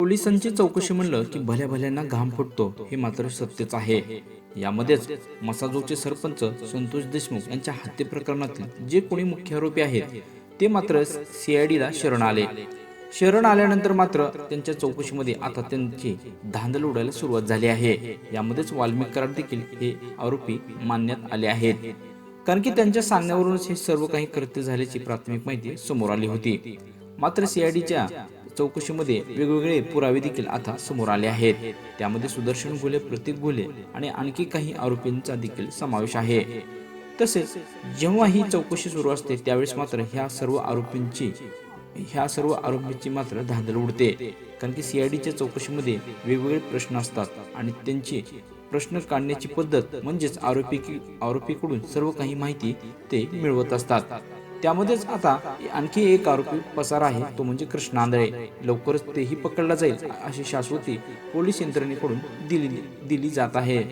पोलिसांची चौकशी म्हणलं की भल्या भल्यांना घाम फुटतो हे मात्र सत्यच आहे. यामध्येच मसाजोचे सरपंच संतोष देशमुख यांच्या हत्ये प्रकरणातील जे कोणी मुख्य आरोपी आहेत ते मात्र सीआयडीला शरण आले. शरण आल्यानंतर मात्र त्यांच्या चौकशीमध्ये आता त्यांची धांदल उडायला सुरुवात झाली आहे. यामध्येच वाल्मिक देखील हे आरोपी मानण्यात आले आहेत. कारण की त्यांच्या सांगण्यावरूनच हे सर्व काही कृत्य झाल्याची प्राथमिक माहिती समोर आली होती. मात्र सीआयडीच्या चौकशीमध्ये वेगवेगळे पुरावे देखील आता समोर आले आहेत. त्यामध्ये सुदर्शन घुले प्रतीक घुले आणि आणखी काही आरोपींचा देखील समावेश आहे. तसेच जेव्हा ही चौकशी सुरू असते त्यावेळेस मात्र ह्या सर्व आरोपींची ह्या सर्व आरोपींची मात्र धांदल उडते. कारण की सीआयडीच्या चौकशीमध्ये वेगवेगळे प्रश्न असतात आणि त्यांची प्रश्न काढण्याची पद्धत म्हणजेच आरोपी आरोपीकडून सर्व काही माहिती ते मिळवत असतात. त्यामध्येच आता आणखी एक आरोपी पसार आहे तो म्हणजे कृष्ण आंधळे. लवकरच तेही पकडला जाईल अशी शाश्वती पोलीस यंत्रणेकडून दिली दिली जात आहे.